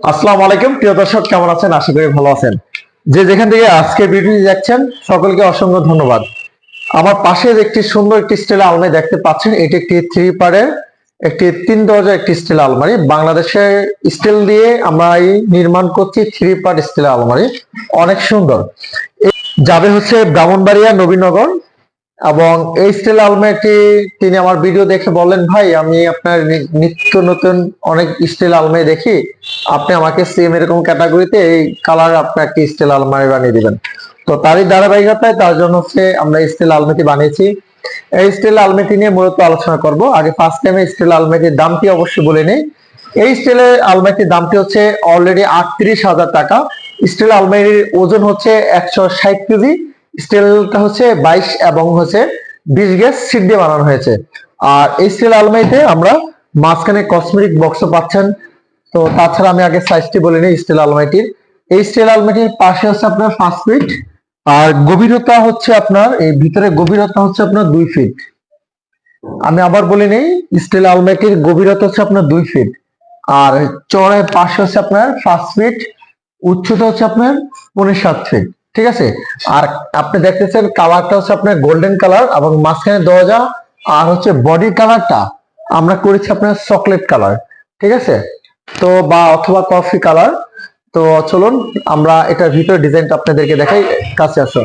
আসসালামু আলাইকুম। প্রিয় দর্শক, কেমন আছেন? আশা করি ভালো আছেন। যে যেখান থেকে আজকে ভিডিওটি দেখছেন, সকলকে অসংখ্য ধন্যবাদ। আমার পাশের একটি সুন্দর একটি স্টিল আলমারি দেখতে পাচ্ছেন। এটি একটি থ্রি পারের একটি তিন দরজা একটি স্টিল আলমারি। বাংলাদেশের স্টিল দিয়ে আমরা এই নির্মাণ করছি থ্রি পার্ট স্টিল আলমারি। অনেক সুন্দর। যাবে হচ্ছে ব্রাহ্মণবাড়িয়া নবীনগর। এবং এই স্টিল আলমারিটি তিনি আমার ভিডিও দেখে বললেন, ভাই, আমি আপনার নিত্য নতুন অনেক স্টিল আলমারি দেখি। আপনি আমাকে সেম এরকম ক্যাটাগরিতে এই কালার আপনার একটি স্টিল আলমারি বানিয়ে দিবেন। তো তারই ধারাবাহিকতায় তার জন্য হচ্ছে আমরা স্টিল আলমারিটি বানিয়েছি। এই স্টিল আলমারিটি নিয়ে মূলত আলোচনা করব। আগে ফার্স্ট টাইমে স্টিল আলমারিটির দামটি অবশ্যই বলে নেই। এই স্টিলের আলমারিটির দামটি হচ্ছে অলরেডি আটত্রিশ হাজার টাকা। স্টিল আলমারির ওজন হচ্ছে একশো ষাট কেজি। স্টিলটা হচ্ছে বাইশ এবং হচ্ছে বিশ গ্যাস সিট দিয়ে বানানো হয়েছে। আর এই স্টিল আলমারিতে আমরা মাঝখানে কসমেটিক বক্সও পাচ্ছেন। তো তাছাড়া আমি আগে সাইজটি বলে নিই স্টিল আলমারিটির। এই স্টিল আলমারিটির পাশে হচ্ছে আপনার পাঁচ ফিট আর গভীরতা হচ্ছে আপনার, এই ভিতরে গভীরতা হচ্ছে আপনার দুই ফিট আমি আবার বলে নেই স্টিল আলমারিটির গভীরতা হচ্ছে আপনার দুই ফিট আর চড়ায় পাশে হচ্ছে আপনার পাঁচ ফিট উচ্চতা হচ্ছে আপনার পনেরো সাত ফিট ঠিক আছে? আর আপনি দেখতেছেন কালারটা হচ্ছে আপনার গোল্ডেন কালার এবং মাঝখানে দরজা আর হচ্ছে বডি কালারটা আমরা করেছি আপনার চকলেট কালার ঠিক আছে? তো বা অথবা কফি কালার তো চলুন আমরা এটার ভিতরে ডিজাইনটা আপনাদেরকে দেখাই, কাছে আসো।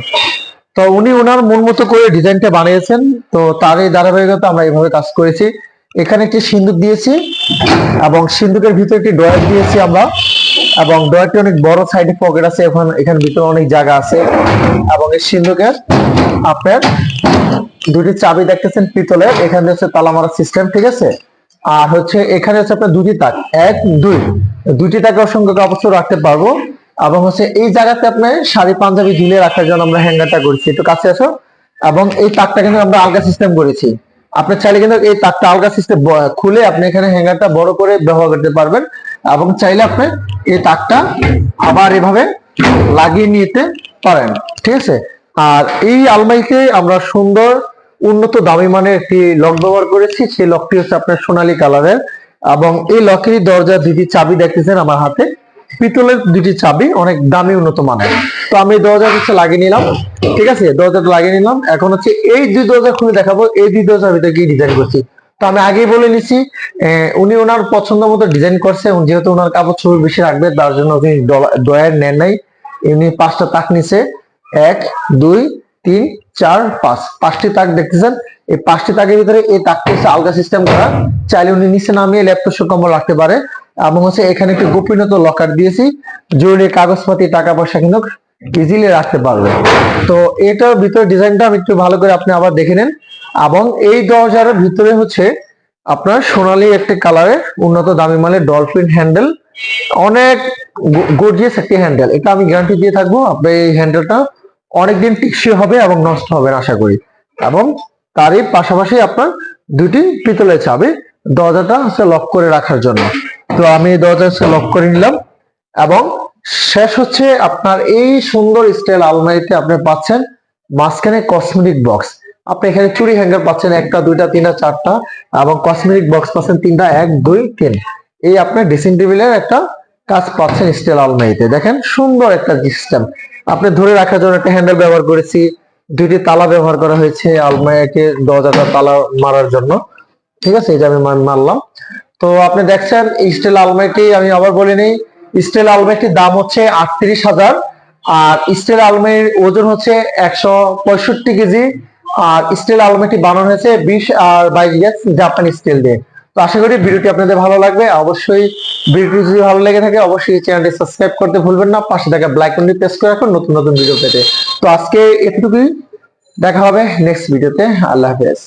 তো উনি ওনার মন মতো করে ডিজাইনটা বানিয়েছেন, তো তারই ধারাবাহিকতা আমরা এইভাবে কাজ করেছি। এখানে একটি সিন্দুক দিয়েছি এবং সিন্দুকের ভিতরে একটি ডয়ার দিয়েছি আমরা। এবং ডয়ারটি অনেক বড় সাইডে পকেট আছে, এখন এখানে ভিতরে অনেক জায়গা আছে। এবং এই সিন্দুকের আপনার দুটি চাবি দেখতেছেন পিতলের, এখানে হচ্ছে তালা মারার সিস্টেম ঠিক আছে? আর হচ্ছে এখানে হচ্ছে আপনার দুটি তাক, এক, দুই। দুটি তাকে অসংখ্য অবশ্য রাখতে পারব। এবং হচ্ছে এই জায়গাতে আপনি শাড়ি, পাঞ্জাবি ঝুলিয়ে রাখার জন্য আমরা হ্যাঙ্গারটা করেছি একটু কাছে আসো। এবং এই তাকটা কিন্তু আমরা আলগা সিস্টেম করেছি আপনি চাইলে কিন্তু এই তাকটা আলগা সিস্টেম খুলে আপনি এখানে হ্যাঙ্গারটা বড় করে ব্যবহার করতে পারবেন। এবং চাইলে আপনি এই তাকটা আবার এভাবে লাগিয়ে নিতে পারেন। ঠিক আছে? আর এই আলমারিতে আমরা সুন্দর, উন্নত, দামি মানের একটি লক ব্যবহার করেছি। সেই লকটি হচ্ছে আপনার সোনালী কালারের এবং এই লকেরই দরজা দুটি চাবি দেখতেছেন আমার হাতে। পিতলের দুটি চাবি, অনেক দামি উন্নত মানের। তো আমি দরজা হচ্ছে লাগিয়ে নিলাম। ঠিক আছে? দরজাটা লাগিয়ে নিলাম। এখন হচ্ছে এই দুই দরজা খুলে দেখাবো। এই দুই দরজার ভিতরে কি ডিজাইন করছি? তো আমি আগেই বলে নিছি উনি ওনার পছন্দ মতো ডিজাইন করছে। যেহেতু ওনার কাপড় ছবি বেশি রাখবে, তার জন্য উনি ডয়ার নেন নাই। উনি পাঁচটা তাক নিছে। এক, দুই, তিন, চার, পাঁচ। পাঁচটি তাক দেখতেছেন। এই পাঁচটি তাকের ভিতরে এই তাকটি হচ্ছে আলগা সিস্টেম করা। চাইলে উনি নিচে নামিয়ে ল্যাপটপ কম্বল রাখতে পারে। এবং হচ্ছে এখানে একটি গোপনীয়তা লকার দিয়েছি। জরুরি কাগজপাতি টাকা পয়সা কিন্তু ইজিলি রাখতে পারবে। তো এটার ভিতরে ডিজাইনটা আমি একটু ভালো করে আপনি আবার দেখে নেন। এবং এই দরজার ভিতরে হচ্ছে আপনার সোনালী একটি কালারের উন্নত দামি মানের ডলফিন হ্যান্ডেল অনেক গর্জিয়াস একটি হ্যান্ডেল এটা আমি গ্যারান্টি দিয়ে থাকব, আপনার এই হ্যান্ডেলটা অনেকদিন টিকসই হবে এবং নষ্ট হবে আশা করি। এবং তারই পাশাপাশি আপনার দুটি পিতলের চাবি। দরজাটা হচ্ছে লক করে রাখার জন্য। তো আমি এই দরজা হচ্ছে লক করে নিলাম এবং শেষ হচ্ছে আপনার এই সুন্দর স্টাইল আলমারিতে আপনি পাচ্ছেন মাঝখানে কসমেটিক বক্স আপনি এখানে চুরি হ্যাঙ্গার পাচ্ছেন একটা, দুইটা, তিনটা, চারটা এবং কসমেটিক বক্স পাচ্ছেন তিনটা, এক, দুই, তিন। এই আপনার ড্রেসিং টেবিলের একটা কাজ পাচ্ছেন স্টাইল আলমারিতে। দেখেন সুন্দর একটা সিস্টেম আপনি ধরে রাখার জন্য একটা হ্যান্ডেল ব্যবহার করেছি, দুইটি তালা ব্যবহার করা হয়েছে আলমারিকে দরজাটা তালা মারার জন্য। ঠিক আছে যে আমি মারলাম তো আপনি দেখছেন স্টিল আলমারিটি আমি আবার বলে নেই স্টিল আলমারিটির দাম হচ্ছে আটত্রিশ হাজার, আর স্টিল আলমারির ওজন হচ্ছে একশো পঁয়ষট্টি কেজি, আর স্টিল আলমারিটি বানানো হয়েছে বিশ আর বাইশ গ্যাস জাপানি স্টিল দিয়ে। তো আশা করি ভিডিওটি আপনাদের ভালো লাগবে। অবশ্যই ভিডিওটি যদি ভালো লেগে থাকে, অবশ্যই চ্যানেলটি সাবস্ক্রাইব করতে ভুলবেন না। পাশে থাকা ব্ল্যাক বাটনটি প্রেস করে রাখুন নতুন নতুন ভিডিও পেতে। তো আজকে এতটুকুই। দেখা হবে নেক্সট ভিডিওতে আল্লাহ হাফেজ।